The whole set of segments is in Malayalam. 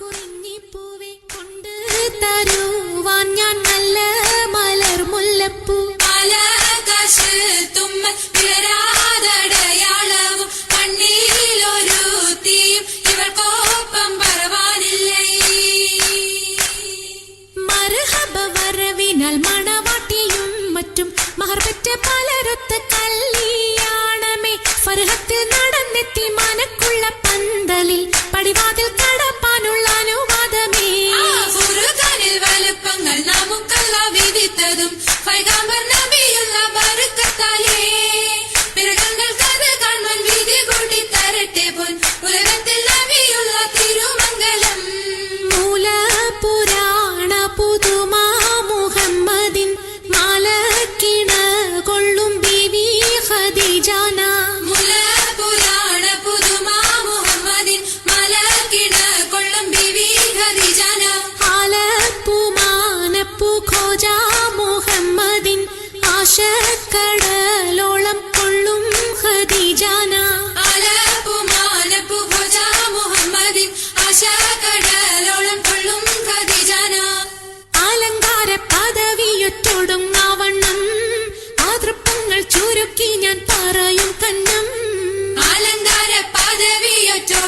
കുറിഞ്ഞിപ്പൂവെ കൊണ്ട് തരുവാൻ ഞാൻ നല്ല മലർ മുല്ലപ്പൂ. ആകാശ് തുമ്മൽ വിളരാതടയാളവും കണ്ണീലൊരു തീയും ഇവൾക്കൊപ്പം പറവാനില്ലേ. മരഹബ വരവിനാൽ മണവാട്ടിയും മറ്റും മഹർപറ്റ പലരൊത്ത കല്യാണമേ ഫർഹത്തിൽ നടന്നെത്തി മനക്കുള്ള പന്തലിൽ പടിവാതിൽ ഖദീജാന മുല പുരാണ പുതുമാ മുഹമ്മദിൻ മലക്കിണ കൊള്ളും ബിവി ഖദീജാന ആലപ്പുമാനപ്പു ഖോജ മുഹമ്മദിൻ ആശക്കടലോളം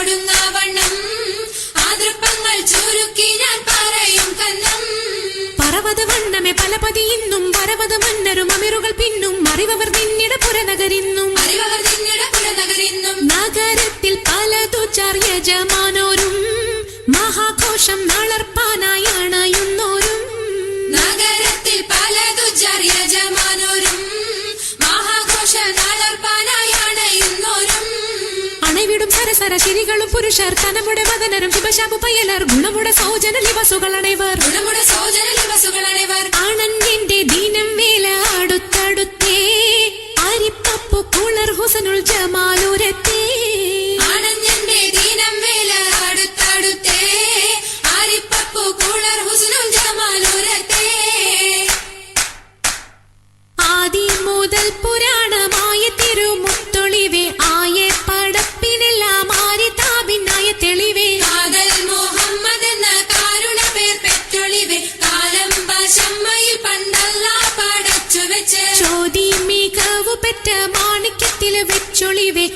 പദവിയൊറ്റോടുന്ന വണ്ണം ആതൃപ്പങ്ങൾ ചുരുക്കി ഞാൻ പറയും കന്നം പറവത വണ്ണമേ പലപതി ഇന്നും വരവത മന്നരും അമിറുകൾ പിന്നും അറിവവർ നിന്നിട പുരനഗരിന്നും. അറിവവർ നിന്നിട പുറനഗരിന്നും നഗരത്തിൽ പലതു യജമാനോരും മഹാഘോഷം നളർപ്പാനായി சர சிரிகளும் புருஷர் தனமுட வதனரும் சுபசாபு பயனர் குணமுட சௌஜன லிவசுகள் அனைவர். குணமுட சௌஜன லிவசுகள்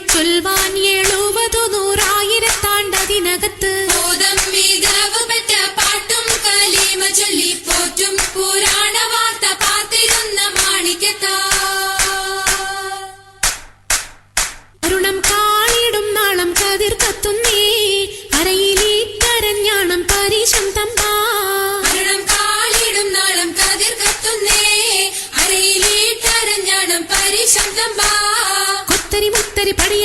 ചൊൽവാൻ എഴുപതു നൂറായിരത്താണ്ടതിനകത്ത് ബോധം മികവ് പെറ്റ പാട്ടും കലീമ ചൊല്ലി പോറ്റും. പുരാണ വാർത്ത പാത്തിരുന്ന മാണിക്കത്താ. അരുണം കാളിടും നാളം കതിർ കത്തുന്നേ. കരയിലീ കരഞ്ഞാണം പരീശം തമ്പാ. മരണം കാളിടും നാളം കതിർ കത്തുന്നേ.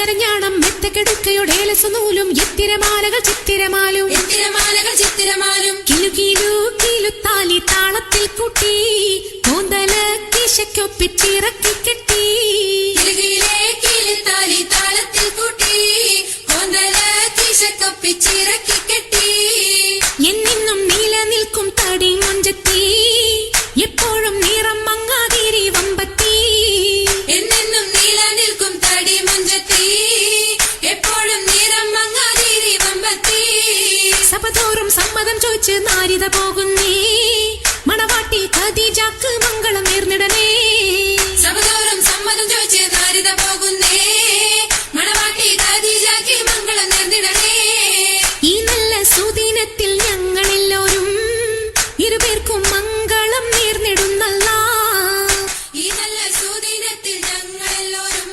പടിയരഞ്ഞാണം മെത്തക്കെടുക്കയുടെ ഏലസു നൂലും എത്തിരമാലകൾ ചിത്തിരമാലും ചിത്തിരമാലകൾ ചിത്തിരമാലും കിലു കിലു കിലുത്താലി താളത്തിൽ കൂട്ടി കൂന്തല കിശയ്ക്കൊപ്പിച്ചിറക്കി കെട്ടി കിലുത്താലി താളത്തിൽ കൂട്ടി കൊന്തല കിശക്കൊപ്പിച്ചിറക്കി കെട്ടി എന്നെന്നും നിലനിൽക്കും തടി മഞ്ചത്തി സമ്മതം ചോദിച്ച് നാരിത പോകുന്നേ. മണവാട്ടി കതിജാക്ക് മംഗളം നേർന്നിടനേ